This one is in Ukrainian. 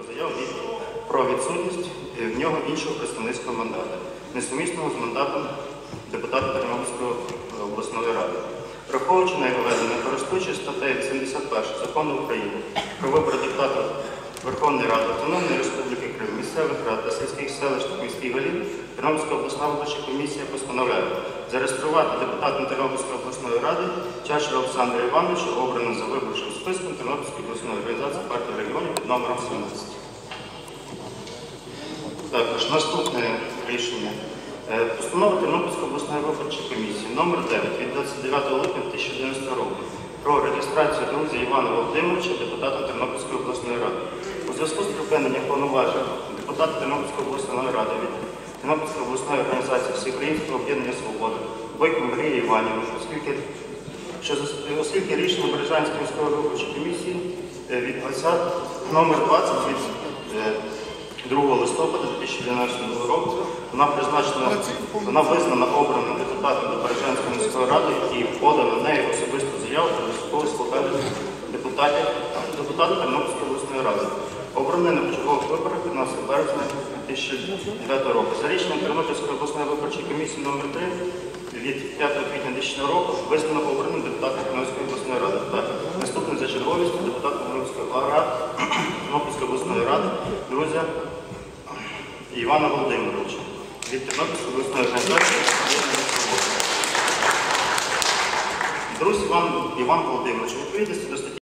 Заяву про відсутність е, в нього іншого представницького мандата, несумісного з мандатом депутата Тернопільської е, обласної ради. Враховуючи наведення, користуючись статтею 81 закону України про вибори депутата Верховної Ради Автономної Республіки Крим, місцевих рад та сільських селищ та міських голів, Тернопільська обласна виборча комісія постановляє зареєструвати депутатом Тернопільської обласної ради Чашева Олександра Івановича, обраного за виборчим списком Тернопільської обласної організації партії номером 17. Також наступне рішення. Е, Постанова Тернопільської обласної виборчої комісії номер 9 від 29 липня 2011 року про реєстрацію друзя Івана Володимировича депутата Тернопільської обласної ради. У зв'язку з припиненням повноважень депутата Тернопільської обласної ради від Тернопільської обласної організації Всеукраїнського об'єднання Свобода Бойко Марії Іванівни, оскільки оскільки рішення Бережанської міської виборчої комісії від 20 номер 20 від е, 2 листопада 2012 року вона призначена, вона визнана обраним депутатом до Бережанської міської ради і подана нею особисту заяву про військове скликання депутатів депутата Тернопільської обласної ради. Обраний на початкових виборах 15 березня 2009 року. За рішенням Тернопільської обласної виборчої комісії номер 3 від 5 квітня 2000 року визнано обраним депутатом Тернопільської обласної ради. Так, наступний за черговістю депутат Тернопільської обласної ради, друзя Івана Володимировича від Тернопільської обласної організації. Друзі Іван, Володимирович, відповідності до статті